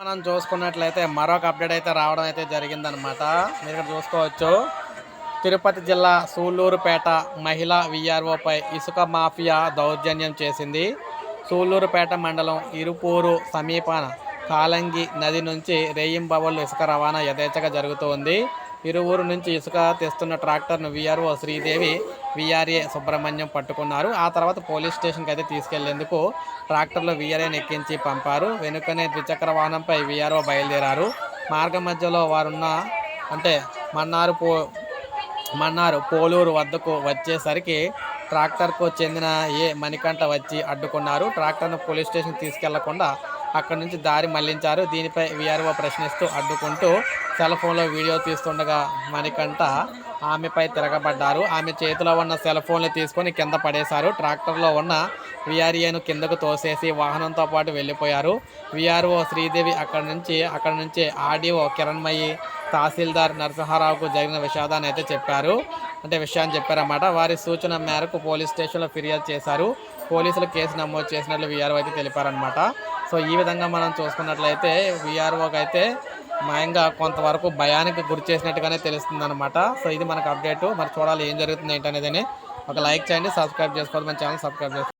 మనం చూసుకున్నట్లయితే మరొక అప్డేట్ అయితే రావడం అయితే జరిగిందనమాట మీరు ఇక్కడ చూసుకోవచ్చు. తిరుపతి జిల్లా సూళ్ళూరుపేట మహిళా విఆర్ఓపై ఇసుక మాఫియా దౌర్జన్యం చేసింది. సూళ్ళూరుపేట మండలం ఇరుపూరు సమీపాన కాలంగి నది నుంచి రేయింబవళ్ళు ఇసుక రవాణా యథేచ్ఛగా జరుగుతూ ఉంది. ఇరువురు నుంచి ఇసుక తెస్తున్న ట్రాక్టర్ను వీఆర్ఓ శ్రీదేవి వీఆర్ఏ సుబ్రహ్మణ్యం పట్టుకున్నారు. ఆ తర్వాత పోలీస్ స్టేషన్కి అయితే తీసుకెళ్ళేందుకు ట్రాక్టర్లో వీఆర్ఏని ఎక్కించి పంపారు. వెనుకనే ద్విచక్ర వాహనంపై వీఆర్ఓ బయలుదేరారు. మార్గ మధ్యలో వారున్న అంటే మన్నారు పో మన్నారు పోలూరు వద్దకు వచ్చేసరికి ట్రాక్టర్కు చెందిన ఏ మణికంఠ వచ్చి అడ్డుకున్నారు. ట్రాక్టర్ను పోలీస్ స్టేషన్ తీసుకెళ్ళకుండా అక్కడి నుంచి దారి మళ్ళించారు. దీనిపై వీఆర్ఓ ప్రశ్నిస్తూ అడ్డుకుంటూ సెల్ ఫోన్లో వీడియో తీస్తుండగా మణికంఠ ఆమెపై తిరగబడ్డారు. ఆమె చేతిలో ఉన్న సెల్ ఫోన్లు తీసుకొని కింద పడేశారు. ట్రాక్టర్లో ఉన్న విఆర్ఏను కిందకు తోసేసి వాహనంతో పాటు వెళ్ళిపోయారు. విఆర్ఓ శ్రీదేవి అక్కడి నుంచి అక్కడి నుంచి ఆర్డీఓ కిరణ్మయి తహసీల్దార్ నరసింహారావుకు జరిగిన విషాదాన్ని అయితే చెప్పారు. అంటే విషయాన్ని చెప్పారన్నమాట. వారి సూచన మేరకు పోలీస్ స్టేషన్లో ఫిర్యాదు చేశారు. పోలీసులు కేసు నమోదు చేసినట్లు విఆర్ఓ అయితే తెలిపారనమాట సో ఈ విధంగా మనం చూసుకున్నట్లయితే విఆర్ఓకి అయితే మాయంగా కొంతవరకు భయానికి గురి చేసినట్టుగానే తెలుస్తుంది అనమాట సో ఇది మనకు అప్డేట్. మరి చూడాలి ఏం జరుగుతుంది ఏంటనేది ఒక లైక్ చేయండి సబ్స్క్రైబ్ చేసుకోవాలి మన ఛానల్ సబ్స్క్రైబ్ చేసుకోండి